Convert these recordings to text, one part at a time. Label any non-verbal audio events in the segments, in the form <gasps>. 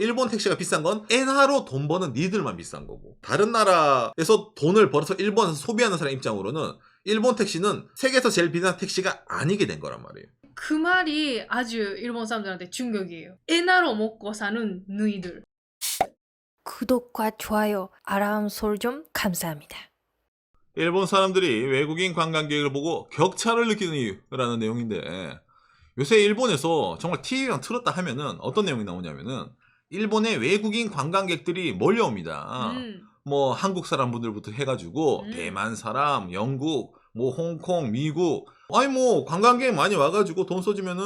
일본 택시가 비싼 건 엔화로 돈 버는 니들만 비싼 거고 다른 나라에서 돈을 벌어서 일본에서 소비하는 사람 입장으로는 일본 택시는 세계에서 제일 비싼 택시가 아니게 된 거란 말이에요. 그 말이 아주 일본 사람들한테 충격이에요. 에나로 먹고 사는 너희들. 구독과 좋아요, 알람 설정 감사합니다. 일본 사람들이 외국인 관광객을 보고 격차를 느끼는 이유라는 내용인데 요새 일본에서 정말 TV랑 틀었다 하면은 어떤 내용이 나오냐면은 일본의 외국인 관광객들이 몰려옵니다. 음. 뭐 한국 사람분들부터 해가지고 음. 대만 사람, 영국, 뭐 홍콩, 미국 아니 뭐 관광객 많이 와가지고 돈 써주면은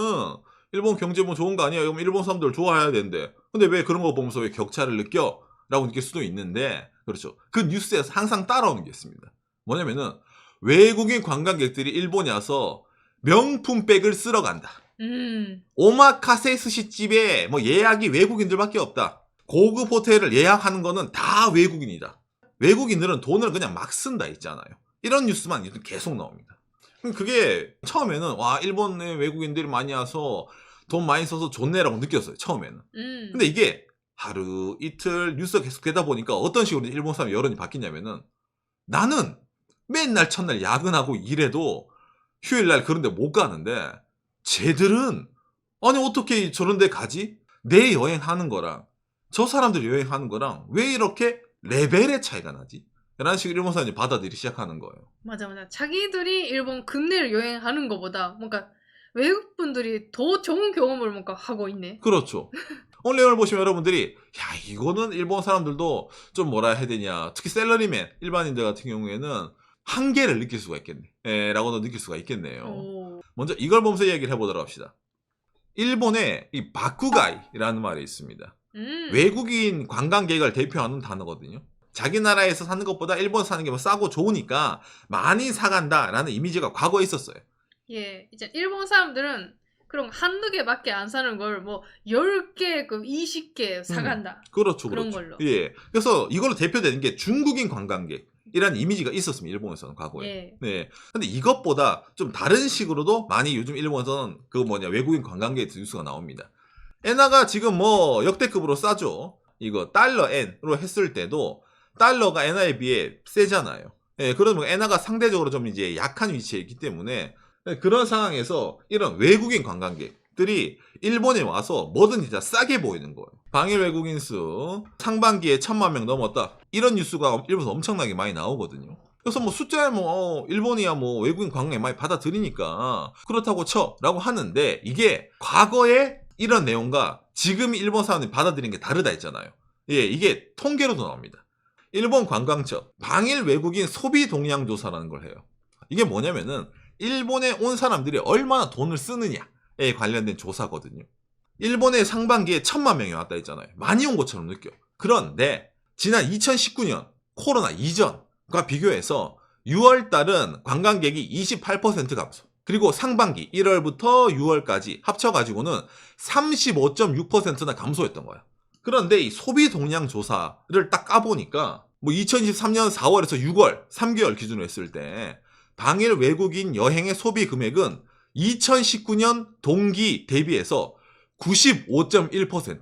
일본 경제 뭐 좋은 거 아니야? 그럼 일본 사람들 좋아해야 되는데 근데 왜 그런 거 보면서 왜 격차를 느껴? 라고 느낄 수도 있는데 그렇죠. 그 뉴스에서 항상 따라오는 게 있습니다. 뭐냐면은 외국인 관광객들이 일본에 와서 명품백을 쓸어 간다. 음. 오마카세 스시집에 뭐 예약이 외국인들밖에 없다. 고급 호텔을 예약하는 거는 다 외국인이다. 외국인들은 돈을 그냥 막 쓴다 있잖아요. 이런 뉴스만 계속 나옵니다. 그게 처음에는 와 일본에 외국인들이 많이 와서 돈 많이 써서 좋네라고 느꼈어요. 처음에는. 음. 근데 이게 하루 이틀 뉴스가 계속 되다 보니까 어떤 식으로 일본 사람 여론이 바뀌냐면은 나는 맨날 첫날 야근하고 일해도 휴일날 그런데 못 가는데 쟤들은 아니 어떻게 저런 데 가지? 내 여행하는 거랑 저 사람들 여행하는 거랑 왜 이렇게 레벨의 차이가 나지? 라는 식으로 일본 사람이 받아들이기 시작하는 거예요. 맞아 맞아. 자기들이 일본 국내를 여행하는 것보다 뭔가 외국 분들이 더 좋은 경험을 뭔가 하고 있네. 그렇죠. <laughs> 오늘 내용을 보시면 여러분들이 야 이거는 일본 사람들도 좀 뭐라 해야 되냐 특히 셀러리맨 일반인들 같은 경우에는 한계를 느낄 수가 있겠네 예, 라고도 느낄 수가 있겠네요 오. 먼저 이걸 보면서 이야기를 해보도록 합시다 일본에 이 바쿠가이라는 말이 있습니다 음. 외국인 관광객을 대표하는 단어거든요 자기 나라에서 사는 것보다 일본 사는 게 뭐 싸고 좋으니까 많이 사간다라는 이미지가 과거에 있었어요 예, 이제 일본 사람들은 그런 한두 개밖에 안 사는 걸 뭐 10개, 그 20개 사간다. 그렇죠, 그런 그렇죠. 걸로. 예. 그래서 이걸로 대표되는 게 중국인 관광객 이라는 이미지가 있었습니다. 일본에서는 과거에. 예. 네. 근데 이것보다 좀 다른 식으로도 많이 요즘 일본에서는 그 뭐냐 외국인 관광객 뉴스가 나옵니다. 엔화가 지금 뭐 역대급으로 싸죠. 이거 달러 엔으로 했을 때도 달러가 엔화에 비해 세잖아요. 예, 그러면 엔화가 상대적으로 좀 이제 약한 위치에 있기 때문에 네, 그런 상황에서 이런 외국인 관광객 들이 일본에 와서 뭐든 진짜 싸게 보이는 거예요. 방일 외국인 수 상반기에 천만 명 넘었다. 이런 뉴스가 일본에서 엄청나게 많이 나오거든요. 그래서 뭐 숫자에 뭐 어, 일본이야 뭐 외국인 관광객 많이 받아들이니까 그렇다고 쳐라고 하는데 이게 과거에 이런 내용과 지금 일본 사람들이 받아들이는 게 다르다 했잖아요. 예, 이게 통계로도 나옵니다. 일본 관광청 방일 외국인 소비 동향 조사라는 걸 해요. 이게 뭐냐면은 일본에 온 사람들이 얼마나 돈을 쓰느냐에 관련된 조사거든요. 일본에 상반기에 천만 명이 왔다 했잖아요. 많이 온 것처럼 느껴. 그런데 지난 2019년 코로나 이전과 비교해서 6월 달은 관광객이 28% 감소. 그리고 상반기 1월부터 6월까지 합쳐가지고는 35.6%나 감소했던 거야. 그런데 이 소비 동향 조사를 딱 까보니까 뭐 2023년 4월에서 6월 3개월 기준으로 했을 때 당일 외국인 여행의 소비 금액은 2019년 동기 대비해서 95.1%.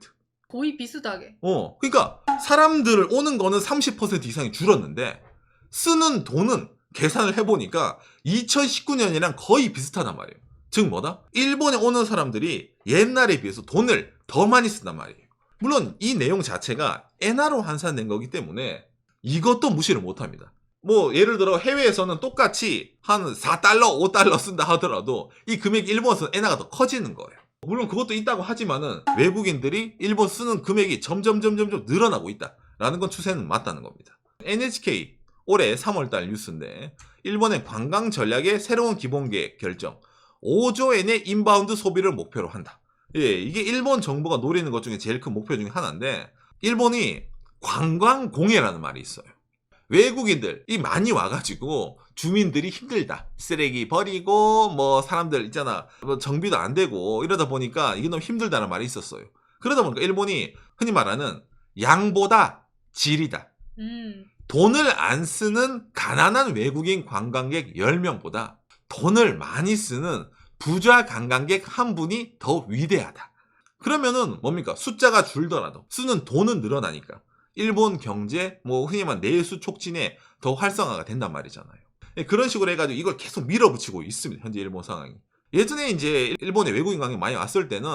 거의 비슷하게. 어, 그러니까 사람들 오는 거는 30% 이상이 줄었는데 쓰는 돈은 계산을 해보니까 2019년이랑 거의 비슷하단 말이에요. 즉 뭐다? 일본에 오는 사람들이 옛날에 비해서 돈을 더 많이 쓴단 말이에요. 물론 이 내용 자체가 엔화로 환산된 거기 때문에 이것도 무시를 못합니다. 뭐 예를 들어 해외에서는 똑같이 한 4달러, 5달러 쓴다 하더라도 이 금액이 일본에서는 엔화가 더 커지는 거예요. 물론 그것도 있다고 하지만은 외국인들이 일본 쓰는 금액이 점점 점점점 늘어나고 있다라는 건 추세는 맞다는 겁니다. NHK 올해 3월달 뉴스인데 일본의 관광 전략의 새로운 기본 계획 결정 5조 엔의 인바운드 소비를 목표로 한다. 예, 이게 일본 정부가 노리는 것 중에 제일 큰 목표 중에 하나인데 일본이 관광 공해라는 말이 있어요. 외국인들이 많이 와가지고 주민들이 힘들다. 쓰레기 버리고 뭐 사람들 있잖아. 뭐 정비도 안 되고 이러다 보니까 이게 너무 힘들다는 말이 있었어요. 그러다 보니까 일본이 흔히 말하는 양보다 질이다. 음. 돈을 안 쓰는 가난한 외국인 관광객 10명보다 돈을 많이 쓰는 부자 관광객 한 분이 더 위대하다. 그러면은 뭡니까? 숫자가 줄더라도 쓰는 돈은 늘어나니까 일본 경제 뭐 흔히 말하는 내수 촉진에 더 활성화가 된단 말이잖아요. 예, 그런 식으로 해가지고 이걸 계속 밀어붙이고 있습니다. 현재 일본 상황이. 예전에 이제 일본에 외국인 관광 많이 왔을 때는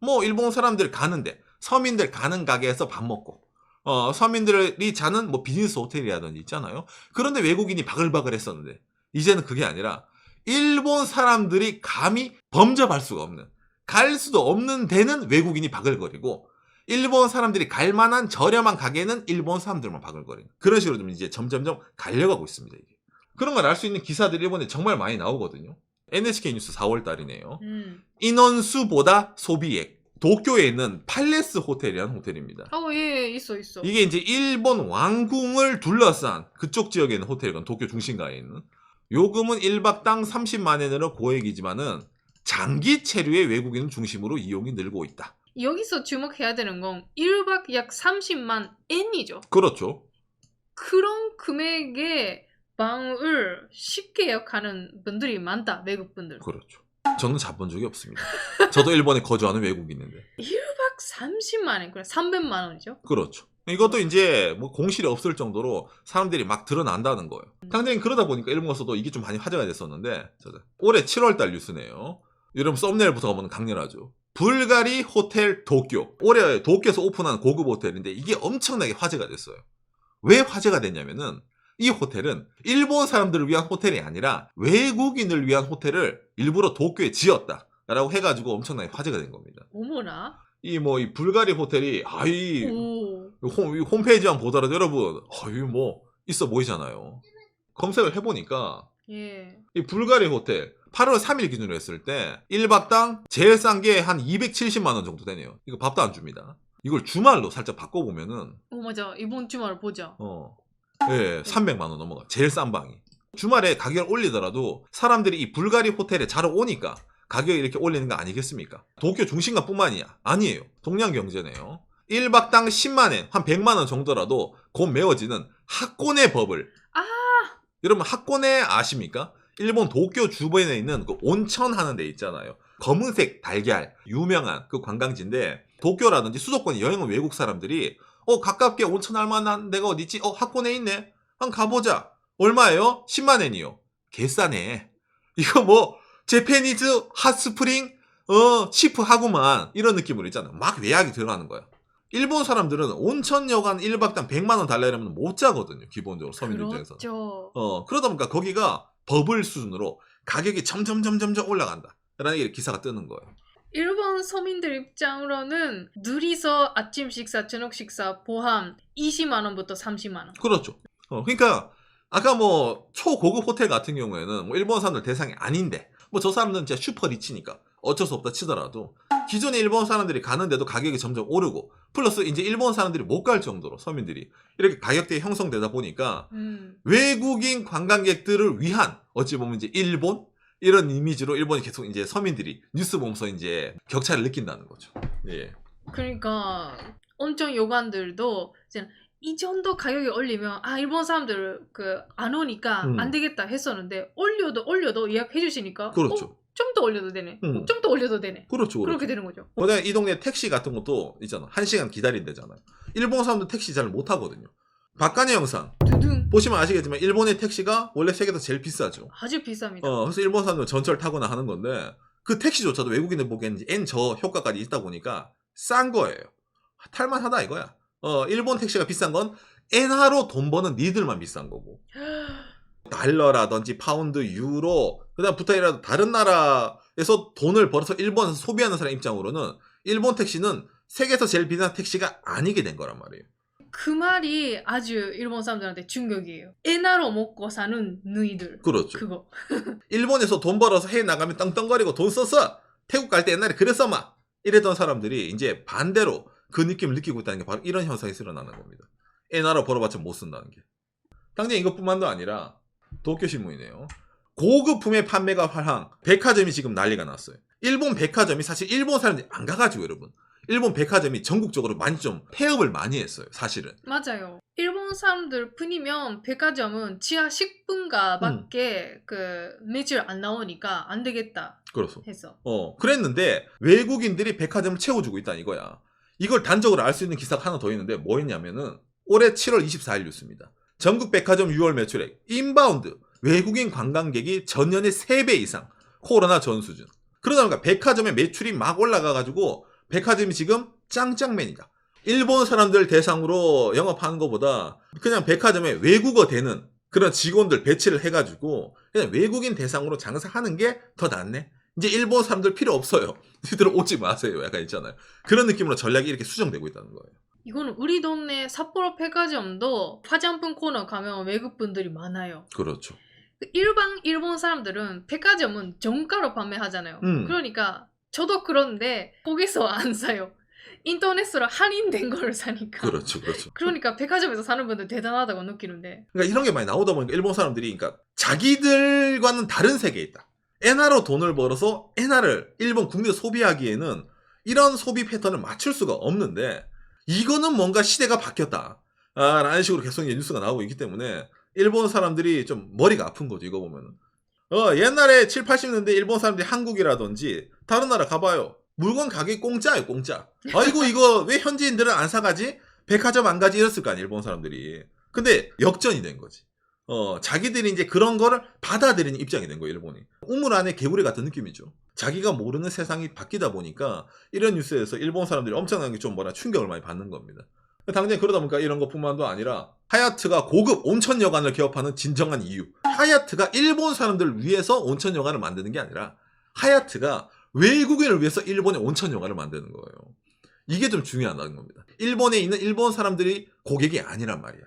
뭐 일본 사람들 가는데 서민들 가는 가게에서 밥 먹고 어 서민들이 자는 뭐 비즈니스 호텔이라든지 있잖아요. 그런데 외국인이 바글바글 했었는데 이제는 그게 아니라 일본 사람들이 감히 범접할 수가 없는 갈 수도 없는 데는 외국인이 바글거리고 일본 사람들이 갈 만한 저렴한 가게는 일본 사람들만 바글거리는 그런 식으로 좀 이제 점점점 갈려가고 있습니다. 이게. 그런 걸 알 수 있는 기사들이 일본에 정말 많이 나오거든요. NHK 뉴스 4월 달이네요. 음. 인원수보다 소비액. 도쿄에 있는 팔레스 호텔이라는 호텔입니다. 어, 예, 있어, 있어. 이게 이제 일본 왕궁을 둘러싼 그쪽 지역에 있는 호텔이건 도쿄 중심가에 있는 요금은 1박당 30만 엔으로 고액이지만은 장기 체류의 외국인 중심으로 이용이 늘고 있다. 여기서 주목해야 되는 건 1박 약 30만 엔이죠. 그렇죠. 그런 금액의 방을 쉽게 예약하는 분들이 많다, 외국 분들. 그렇죠. 저는 잡은 적이 없습니다. 저도 일본에 거주하는 외국인인데. 1박 30만 엔, 그래 300만 원이죠. 그렇죠. 이것도 이제 뭐 공실이 없을 정도로 사람들이 막 드러난다는 거예요. 당장히 그러다 보니까 일본 가서도 이게 좀 많이 화제가 됐었는데 올해 7월달 뉴스네요. 여러분 썸네일부터 가면 강렬하죠. 불가리 호텔 도쿄. 올해 도쿄에서 오픈한 고급 호텔인데 이게 엄청나게 화제가 됐어요. 왜 화제가 됐냐면은 이 호텔은 일본 사람들을 위한 호텔이 아니라 외국인을 위한 호텔을 일부러 도쿄에 지었다. 라고 해가지고 엄청나게 화제가 된 겁니다. 어머나. 이 뭐이 불가리 호텔이 아이 오. 홈, 이 홈페이지만 보더라도 여러분 어이 뭐 있어 보이잖아요. 검색을 해보니까 예. 이 불가리 호텔 8월 3일 기준으로 했을 때 1박당 제일 싼 게 한 270만 원 정도 되네요. 이거 밥도 안 줍니다. 이걸 주말로 살짝 바꿔보면은 어, 맞아. 이번 주말 보자. 어, 예, 300만 원 넘어가. 제일 싼 방이. 주말에 가격을 올리더라도 사람들이 이 불가리 호텔에 자러 오니까 가격을 이렇게 올리는 거 아니겠습니까? 도쿄 중심가뿐만이야. 아니에요. 동양 경제네요. 1박당 10만엔, 한 100만원 정도라도 곧 메워지는 학고네 버블. 아! 여러분, 학고네 아십니까? 일본 도쿄 주변에 있는 그 온천 하는 데 있잖아요. 검은색 달걀, 유명한 그 관광지인데, 도쿄라든지 수도권 여행 온 외국 사람들이, 어, 가깝게 온천 할 만한 데가 어디 있지? 어, 학고네 있네? 한 가보자. 얼마예요? 10만 엔이요. 개싸네. <laughs> 이거 뭐, 제페니즈 핫스프링 어 치프 하구만 이런 느낌으로 있잖아 막 외약이 들어가는 거야 일본 사람들은 온천 여관 1박당 100만 원 달라 이러면 못 자거든요 기본적으로 서민들 입장에서 그렇죠. 어 그러다 보니까 거기가 버블 수준으로 가격이 점점 점점 점 올라간다 라는 게 기사가 뜨는 거예요 일본 서민들 입장으로는 둘이서 아침 식사, 저녁 식사 포함 20만 원부터 30만 원. 그렇죠 어 그러니까 아까 뭐 초고급 호텔 같은 경우에는 뭐 일본 사람들 대상이 아닌데 뭐 저 사람들은 진짜 슈퍼 리치니까 어쩔 수 없다 치더라도 기존에 일본 사람들이 가는데도 가격이 점점 오르고 플러스 이제 일본 사람들이 못 갈 정도로 서민들이 이렇게 가격대가 형성되다 보니까 음. 외국인 관광객들을 위한 어찌 보면 이제 일본 이런 이미지로 일본이 계속 이제 서민들이 뉴스 보면서 이제 격차를 느낀다는 거죠. 예. 그러니까 엄청 요관들도 이제 이 정도 가격이 올리면 아 일본 사람들 그 안 오니까 음. 안 되겠다 했었는데 올려도 올려도 예약해 주시니까 그렇죠. 좀 더 올려도 되네. 음. 좀 더 올려도 되네. 그렇죠. 그렇죠. 그렇게 되는 거죠. 그다음에 이 동네 택시 같은 것도 있잖아. 한 시간 기다린대잖아요. 일본 사람들 택시 잘못 타거든요. 박간의 영상 두둥 보시면 아시겠지만 일본의 택시가 원래 세계에서 제일 비싸죠. 아주 비쌉니다. 어, 그래서 일본 사람들은 전철 타거나 하는 건데 그 택시조차도 외국인들 보기에는 N 저 효과까지 있다 보니까 싼 거예요. 탈만하다 이거야. 어, 일본 택시가 비싼 건 엔화로 돈 버는 니들만 비싼 거고 <gasps> 달러라든지 파운드, 유로 그 다음 부터이라도 다른 나라에서 돈을 벌어서 일본에서 소비하는 사람 입장으로는 일본 택시는 세계에서 제일 비싼 택시가 아니게 된 거란 말이에요. 그 말이 아주 일본 사람들한테 충격이에요. 에나로 먹고 사는 누이들. 그렇죠. 그거. <laughs> 일본에서 돈 벌어서 해외 나가면 떵떵거리고 돈 썼어. 태국 갈 때 옛날에 그랬어 마. 이랬던 사람들이 이제 반대로 그 느낌을 느끼고 있다는 게 바로 이런 현상이 일어나는 겁니다. 엔화로 벌어봤자 못 쓴다는 게. 당장 이것뿐만도 아니라 도쿄 신문이네요. 고급품의 판매가 활항. 백화점이 지금 난리가 났어요. 일본 백화점이 사실 일본 사람들이 안 가가지고 여러분. 일본 백화점이 전국적으로 많이 좀 폐업을 많이 했어요. 사실은. 맞아요. 일본 사람들 뿐이면 백화점은 지하 10분가밖에 그 매출 안 나오니까 안 되겠다. 그렇소. 했어. 어, 그랬는데 외국인들이 백화점을 채워주고 있다 이거야. 이걸 단적으로 알 수 있는 기사가 하나 더 있는데 뭐였냐면은 올해 7월 24일 뉴스입니다. 전국 백화점 6월 매출액 인바운드 외국인 관광객이 전년의 3배 이상 코로나 전 수준. 그러다 보니까 백화점의 매출이 막 올라가가지고 백화점이 지금 짱짱맨이다. 일본 사람들 대상으로 영업하는 것보다 그냥 백화점에 외국어 되는 그런 직원들 배치를 해가지고 그냥 외국인 대상으로 장사하는 게 더 낫네. 이제 일본 사람들 필요 없어요. <laughs> 니들 오지 마세요. 약간 있잖아요. 그런 느낌으로 전략이 이렇게 수정되고 있다는 거예요. 이거는 우리 동네 삿포로 백화점도 화장품 코너 가면 외국 분들이 많아요. 그렇죠. 그 일반 일본 사람들은 백화점은 정가로 판매하잖아요. 음. 그러니까 저도 그런데 거기서 <laughs> 안 사요. 인터넷으로 할인된 걸 사니까. 그렇죠. 그렇죠. 그러니까 백화점에서 사는 분들 대단하다고 느끼는데. 그러니까 이런 게 많이 나오다 보니까 일본 사람들이 그러니까 자기들과는 다른 세계에 있다. 엔화로 돈을 벌어서 엔화를 일본 국내 소비하기에는 이런 소비 패턴을 맞출 수가 없는데 이거는 뭔가 시대가 바뀌었다. 아, 라는 식으로 계속 뉴스가 나오고 있기 때문에 일본 사람들이 좀 머리가 아픈 거죠. 이거 보면은. 어, 옛날에 7, 80년대 일본 사람들이 한국이라든지 다른 나라 가봐요. 물건 가격이 공짜예요, 공짜. 아이고, 이거 왜 현지인들은 안 사가지? 백화점 안 가지? 이랬을 거 아니에요, 일본 사람들이. 근데 역전이 된 거지. 어, 자기들이 이제 그런 거를 받아들이는 입장이 된 거예요, 일본이. 우물 안에 개구리 같은 느낌이죠. 자기가 모르는 세상이 바뀌다 보니까 이런 뉴스에서 일본 사람들이 엄청나게 좀 뭐라 충격을 많이 받는 겁니다. 당장 그러다 보니까 이런 것뿐만도 아니라 하야트가 고급 온천 여관을 개업하는 진정한 이유. 하야트가 일본 사람들을 위해서 온천 여관을 만드는 게 아니라 하야트가 외국인을 위해서 일본의 온천 여관을 만드는 거예요. 이게 좀 중요하다는 겁니다. 일본에 있는 일본 사람들이 고객이 아니란 말이야.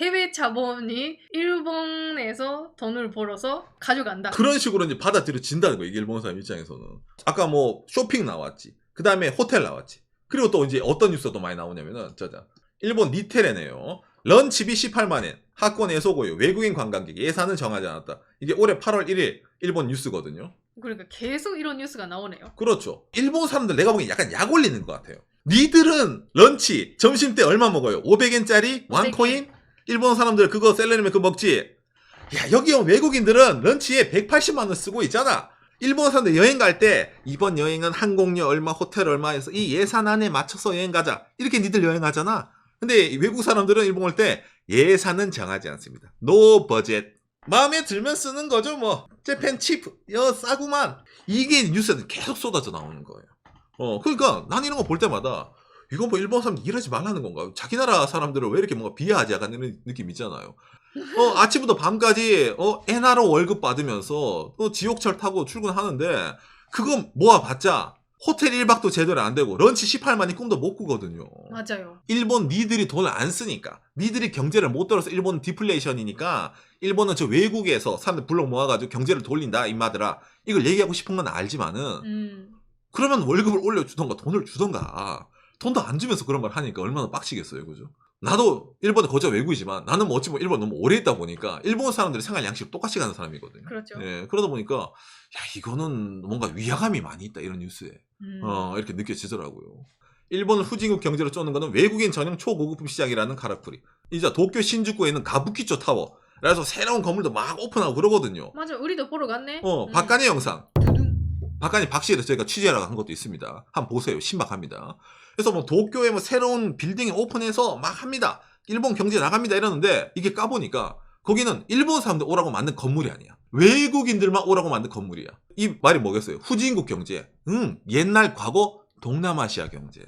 해외 자본이 일본에서 돈을 벌어서 가져간다. 그런 식으로 이제 받아들여진다는 거예요. 이게 일본 사람 입장에서는. 아까 뭐 쇼핑 나왔지. 그 다음에 호텔 나왔지. 그리고 또 이제 어떤 뉴스가 또 많이 나오냐면은, 짜자. 일본 니테레네요. 런치비 18만엔. 학권 애소고요. 외국인 관광객 예산은 정하지 않았다. 이게 올해 8월 1일 일본 뉴스거든요. 그러니까 계속 이런 뉴스가 나오네요. 그렇죠. 일본 사람들 내가 보기엔 약간 약 올리는 것 같아요. 니들은 런치 점심 때 얼마 먹어요? 500엔짜리 원코인? 일본 사람들 그거 셀러리면 그거 먹지. 야 여기 온 외국인들은 런치에 180만 원 쓰고 있잖아. 일본 사람들 여행 갈 때 이번 여행은 항공료 얼마, 호텔 얼마 해서 이 예산 안에 맞춰서 여행 가자. 이렇게 니들 여행하잖아. 근데 외국 사람들은 일본 올 때 예산은 정하지 않습니다. 노 버젯. 마음에 들면 쓰는 거죠 뭐. 재팬 치프. 여 싸구만. 이게 뉴스에 계속 쏟아져 나오는 거예요. 어, 그러니까 난 이런 거 볼 때마다 이거 뭐 일본 사람 일하지 말라는 건가? 자기 나라 사람들을 왜 이렇게 뭔가 비하하지? 약간 이런 느낌 있잖아요. 어, <laughs> 아침부터 밤까지 어, 엔하로 월급 받으면서 또 지옥철 타고 출근하는데 그거 모아봤자 호텔 1박도 제대로 안 되고 런치 18만이 꿈도 못 꾸거든요. 맞아요. 일본 니들이 돈을 안 쓰니까 니들이 경제를 못 돌아서 일본은 디플레이션이니까 일본은 저 외국에서 사람들 불러 모아가지고 경제를 돌린다 임마들아 이걸 얘기하고 싶은 건 알지만은 음. 그러면 월급을 올려주던가 돈을 주던가 돈도 안 주면서 그런 걸 하니까 얼마나 빡치겠어요 그죠 나도 일본에 거저 외국이지만 나는 뭐 어찌 보면 일본 너무 오래 있다 보니까 일본 사람들이 생활 양식 똑같이 가는 사람이거든요 그렇죠. 예, 그러다 보니까 야 이거는 뭔가 위화감이 많이 있다 이런 뉴스에 음. 어, 이렇게 느껴지더라고요. 일본을 후진국 경제로 쪼는 것은 외국인 전용 초고급품 시장이라는 카라쿠리. 이제 도쿄 신주쿠에 있는 가부키초 타워. 그래서 새로운 건물도 막 오픈하고 그러거든요. 맞아. 우리도 보러 갔네. 어, 음. 박간의 영상. 박간이 박시에서 저희가 취재하러 간 것도 있습니다. 한번 보세요. 신박합니다. 그래서 뭐 도쿄에 뭐 새로운 빌딩이 오픈해서 막 합니다. 일본 경제 나갑니다. 이러는데 이게 까보니까 거기는 일본 사람들 오라고 만든 건물이 아니야. 외국인들만 오라고 만든 건물이야. 이 말이 뭐겠어요? 후진국 경제. 응, 옛날 과거 동남아시아 경제.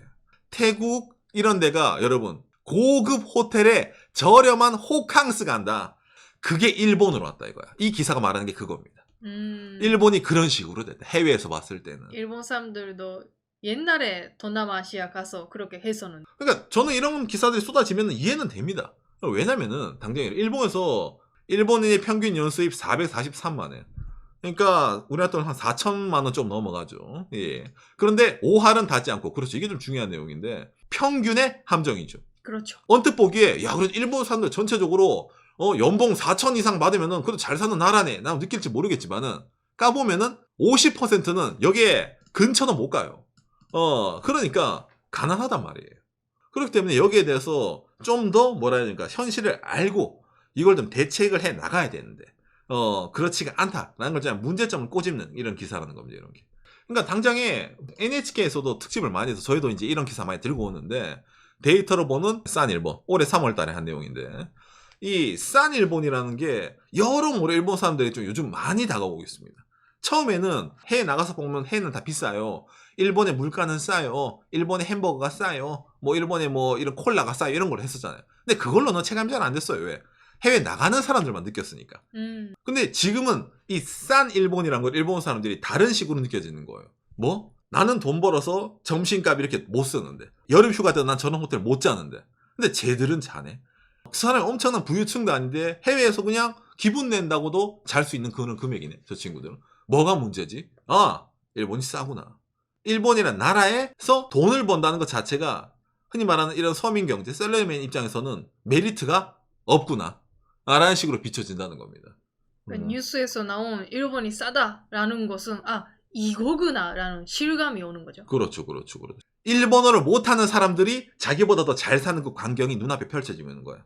태국 이런 데가 여러분 고급 호텔에 저렴한 호캉스 간다. 그게 일본으로 왔다 이거야. 이 기사가 말하는 게 그겁니다. 음. 일본이 그런 식으로 됐다. 해외에서 봤을 때는. 일본 사람들도 옛날에 동남아시아 가서 그렇게 했었는. 그러니까 저는 이런 기사들이 쏟아지면 이해는 됩니다. 왜냐면은 당장 일본에서 일본인의 평균 연수입 443만 원. 그러니까 우리나라 돈한 4천만 원 좀 넘어가죠. 예. 그런데 5할은 닿지 않고 그렇죠. 이게 좀 중요한 내용인데 평균의 함정이죠. 그렇죠. 언뜻 보기에 야 그래도 일본 사람들 전체적으로 어 연봉 4천 이상 받으면은 그래도 잘 사는 나라네. 난 느낄지 모르겠지만은 까보면은 50%는 여기에 근처는 못 가요. 어 그러니까 가난하단 말이에요. 그렇기 때문에 여기에 대해서 좀 더 뭐라 해야 되니까 현실을 알고 이걸 좀 대책을 해 나가야 되는데 어 그렇지가 않다라는 걸 그냥 문제점을 꼬집는 이런 기사라는 겁니다. 이런 게. 그러니까 당장에 NHK에서도 특집을 많이 해서 저희도 이제 이런 기사 많이 들고 오는데 데이터로 보는 싼 일본 올해 3월 달에 한 내용인데 이 싼 일본이라는 게 여러모로 일본 사람들이 좀 요즘 많이 다가오고 있습니다. 처음에는 해외 나가서 보면 해는 다 비싸요. 일본의 물가는 싸요. 일본의 햄버거가 싸요. 뭐 일본의 뭐 이런 콜라가 싸요. 이런 걸 했었잖아요. 근데 그걸로는 체감이 잘 안 됐어요. 왜? 해외 나가는 사람들만 느꼈으니까. 음. 근데 지금은 이 싼 일본이란 걸 일본 사람들이 다른 식으로 느껴지는 거예요. 뭐? 나는 돈 벌어서 점심값 이렇게 못 쓰는데 여름 휴가 때도 난 저런 호텔 못 자는데 근데 쟤들은 자네. 그 사람이 엄청난 부유층도 아닌데 해외에서 그냥 기분 낸다고도 잘 수 있는 그런 금액이네. 저 친구들은. 뭐가 문제지? 아, 일본이 싸구나. 일본이란 나라에서 돈을 번다는 것 자체가 흔히 말하는 이런 서민 경제, 셀러리맨 입장에서는 메리트가 없구나. 라는 식으로 비춰진다는 겁니다. 그러니까 음. 뉴스에서 나온 일본이 싸다라는 것은 아 이거구나라는 실감이 오는 거죠. 그렇죠, 그렇죠, 그렇죠. 일본어를 못하는 사람들이 자기보다 더 잘 사는 그 광경이 눈앞에 펼쳐지는 거야.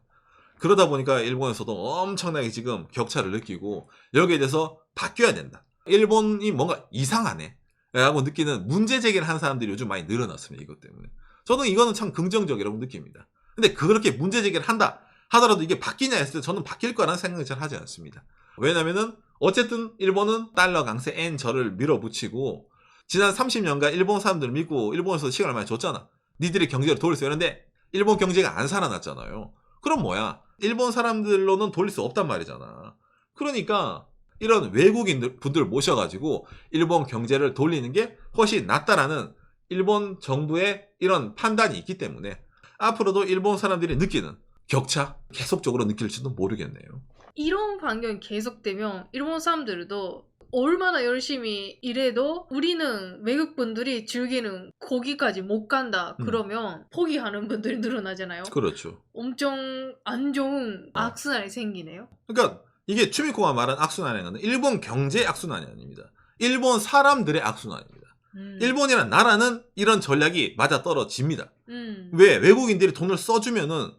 그러다 보니까 일본에서도 엄청나게 지금 격차를 느끼고 여기에 대해서 바뀌어야 된다. 일본이 뭔가 이상하네. 라고 느끼는 문제 제기를 하는 사람들이 요즘 많이 늘어났습니다. 이것 때문에. 저는 이거는 참 긍정적이라고 느낍니다. 근데 그렇게 문제 제기를 한다 하더라도 이게 바뀌냐 했을 때 저는 바뀔 거라는 생각을 잘 하지 않습니다. 왜냐면은 어쨌든 일본은 달러 강세 엔 저를 밀어붙이고 지난 30년간 일본 사람들을 믿고 일본에서 시간을 많이 줬잖아. 니들이 경제를 돌릴 수 있는데 일본 경제가 안 살아났잖아요. 그럼 뭐야? 일본 사람들로는 돌릴 수 없단 말이잖아. 그러니까 이런 외국인 분들 모셔가지고 일본 경제를 돌리는 게 훨씬 낫다라는 일본 정부의 이런 판단이 있기 때문에 앞으로도 일본 사람들이 느끼는 격차 계속적으로 느낄지도 모르겠네요. 이런 반경이 계속되면 일본 사람들도 얼마나 열심히 일해도 우리는 외국 분들이 즐기는 거기까지 못 간다 음. 그러면 포기하는 분들이 늘어나잖아요. 그렇죠. 엄청 안 좋은 어. 악순환이 생기네요. 그러니까 이게 추미코가 말한 악순환이라는 일본 경제 악순환이 아닙니다. 일본 사람들의 악순환입니다. 음. 일본이란 나라는 이런 전략이 맞아 떨어집니다. 음. 왜 외국인들이 돈을 써주면은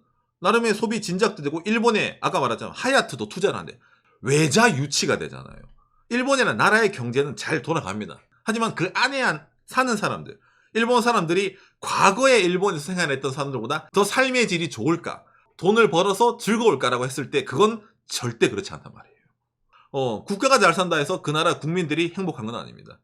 나름의 소비 진작도 되고 일본에 아까 말했잖아 하야트도 투자를 한대 외자 유치가 되잖아요. 일본이라는 나라의 경제는 잘 돌아갑니다. 하지만 그 안에 한- 사는 사람들 일본 사람들이 과거에 일본에서 생활했던 사람들보다 더 삶의 질이 좋을까 돈을 벌어서 즐거울까라고 했을 때 그건 절대 그렇지 않단 말이에요. 어, 국가가 잘 산다 해서 그 나라 국민들이 행복한 건 아닙니다.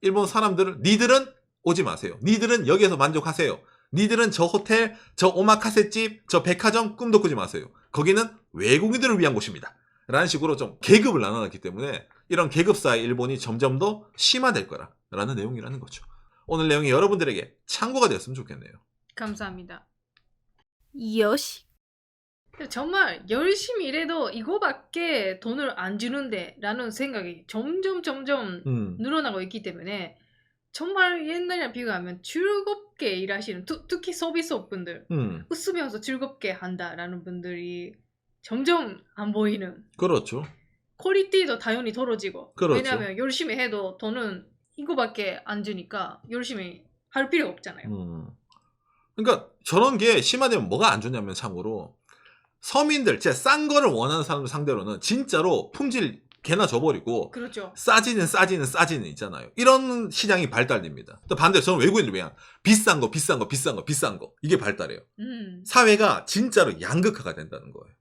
일본 사람들은 니들은 오지 마세요. 니들은 여기에서 만족하세요. 니들은 저 호텔, 저 오마카세 집, 저 백화점 꿈도 꾸지 마세요. 거기는 외국인들을 위한 곳입니다. 라는 식으로 좀 계급을 나눠놨기 때문에 이런 계급사의 일본이 점점 더 심화될 거라 라는 내용이라는 거죠. 오늘 내용이 여러분들에게 참고가 되었으면 좋겠네요. 감사합니다. 요시. 정말 열심히 일해도 이거밖에 돈을 안 주는데 라는 생각이 점점 점점 음, 늘어나고 있기 때문에 정말 옛날이랑 비교하면 즐겁게 일하시는 투- 특히 서비스업 분들 음, 웃으면서 즐겁게 한다라는 분들이 점점 안 보이는 그렇죠. 퀄리티도 당연히 떨어지고 그렇죠. 왜냐하면 열심히 해도 돈은 이거밖에 안 주니까 열심히 할 필요가 없잖아요. 음. 그러니까 저런 게 심화되면 뭐가 안 좋냐면 참고로 서민들, 진짜 싼 거를 원하는 사람들 상대로는 진짜로 품질 개나 줘버리고 그렇죠. 싸지는 싸지는 싸지는 있잖아요. 이런 시장이 발달됩니다. 또 반대로 저는 외국인들 왜냐 비싼 거 비싼 거 비싼 거 비싼 거 이게 발달해요. 음. 사회가 진짜로 양극화가 된다는 거예요.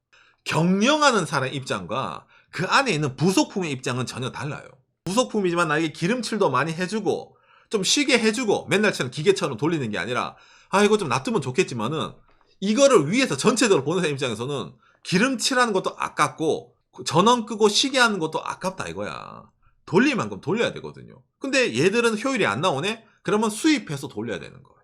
경영하는 사람 입장과 그 안에 있는 부속품의 입장은 전혀 달라요. 부속품이지만 나에게 기름칠도 많이 해주고 좀 쉬게 해주고 맨날처럼 기계처럼 돌리는 게 아니라 아 이거 좀 놔두면 좋겠지만은 이거를 위해서 전체적으로 보는 사람 입장에서는 기름칠하는 것도 아깝고 전원 끄고 쉬게 하는 것도 아깝다 이거야. 돌릴 만큼 돌려야 되거든요. 근데 얘들은 효율이 안 나오네? 그러면 수입해서 돌려야 되는 거예요.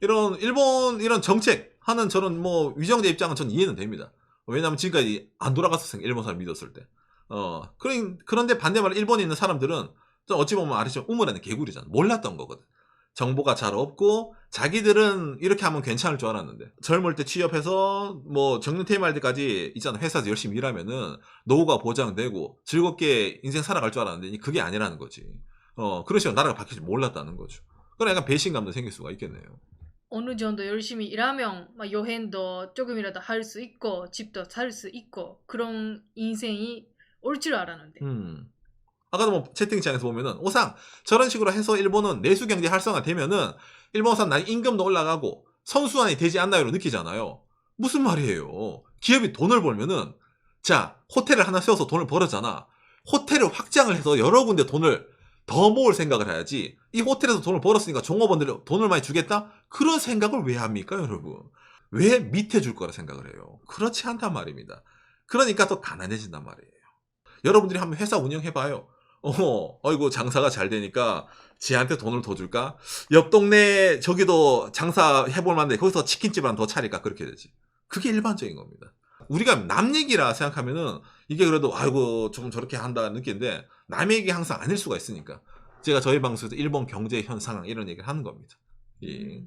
이런 일본 이런 정책 하는 저런 뭐 위정자 입장은 전 이해는 됩니다. 왜냐하면 지금까지 안 돌아갔었으니까 일본 사람 믿었을 때. 어 그런 그런데 반대말로 일본에 있는 사람들은 좀 어찌 보면 아시죠 우물안의 개구리잖아. 몰랐던 거거든. 정보가 잘 없고 자기들은 이렇게 하면 괜찮을 줄 알았는데 젊을 때 취업해서 뭐 정년 퇴임할 때까지 있잖아 회사에서 열심히 일하면은 노후가 보장되고 즐겁게 인생 살아갈 줄 알았는데 그게 아니라는 거지. 어 식으로 나라가 바뀔 줄 몰랐다는 거죠. 약간 배신감도 생길 수가 있겠네요. 어느 정도 열심히 일하면 막 여행도 조금이라도 할 수 있고 집도 살 수 있고 그런 인생이 올 줄 알았는데. 음. 아까도 뭐 채팅창에서 보면은 오상 저런 식으로 해서 일본은 내수 경제 활성화 되면은 일본 산 나중에 임금도 올라가고 선수환이 되지 않나요로 느끼잖아요. 무슨 말이에요? 기업이 돈을 벌면은 자 호텔을 하나 세워서 돈을 벌었잖아. 호텔을 확장을 해서 여러 군데 돈을 더 모을 생각을 해야지. 이 호텔에서 돈을 벌었으니까 종업원들 돈을 많이 주겠다? 그런 생각을 왜 합니까, 여러분? 왜 밑에 줄 거라 생각을 해요? 그렇지 않단 말입니다. 그러니까 또 가난해진단 말이에요. 여러분들이 한번 회사 운영해봐요. 어, 어이구, 장사가 잘 되니까 지한테 돈을 더 줄까? 옆 동네 저기도 장사 해볼 만한데 거기서 치킨집 하나 더 차릴까? 그렇게 되지. 그게 일반적인 겁니다. 우리가 남 얘기라 생각하면은 이게 그래도 아이고 조금 저렇게 한다 느끼는데 남의 얘기 항상 아닐 수가 있으니까 제가 저희 방송에서 일본 경제 현 상황 이런 얘기를 하는 겁니다. 예.